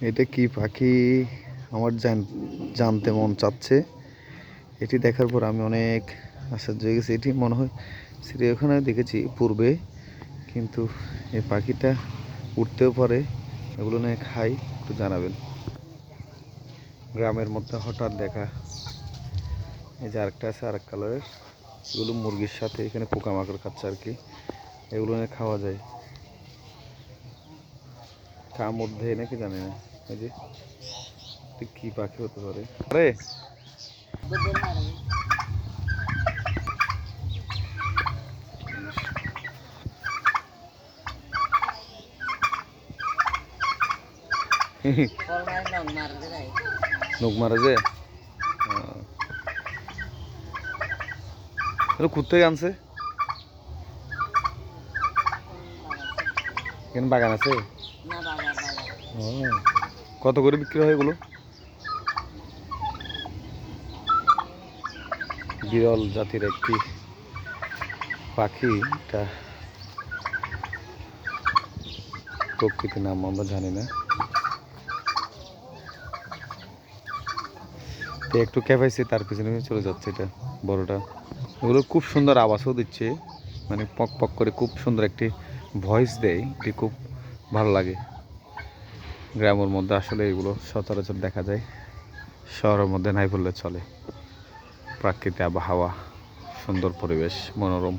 এটা কি পাখি? আমার জান- জানতে মন চাচ্ছে। এটি দেখার পর আমি অনেক আশ্চর্য হয়ে গেছি। এটি মনে হয় চিড়িয়াখানায় দেখেছি পূর্বে, কিন্তু এই পাখিটা উঠতেও পারে। এগুলো নিয়ে খাই, একটু জানাবেন। গ্রামের মধ্যে হঠাৎ দেখা, এই যে আরেকটা আছে, আরেক কালারের। এগুলো মুরগির সাথে এখানে পোকামাকড় খাচ্ছে আর কি। এগুলো নিয়ে খাওয়া যায়। কার মধ্যে নাকি জানি না। এই যে কি পাখি হতে পারে? আরে! মারা কোথেকে আনছে? বাগান আছে? কত করে বিক্রি হয় এগুলো? বিরল জাতির একটি পাখি, এটা প্রকৃতির নাম আমরা জানি না। তো একটু ক্যাপাইছে তার পিছনে চলে যাচ্ছে এটা বড়টা। এগুলো খুব সুন্দর আওয়াজও দিচ্ছে মানে পক পক করে খুব সুন্দর একটি ভয়েস দেয়, এটি খুব ভালো লাগে। গ্রামের মধ্যে আসলে এগুলো সচরাচর দেখা যায়। শহরের মধ্যে নাই বললে চলে। প্রাকৃতিক আবহাওয়া, সুন্দর পরিবেশ, মনোরম।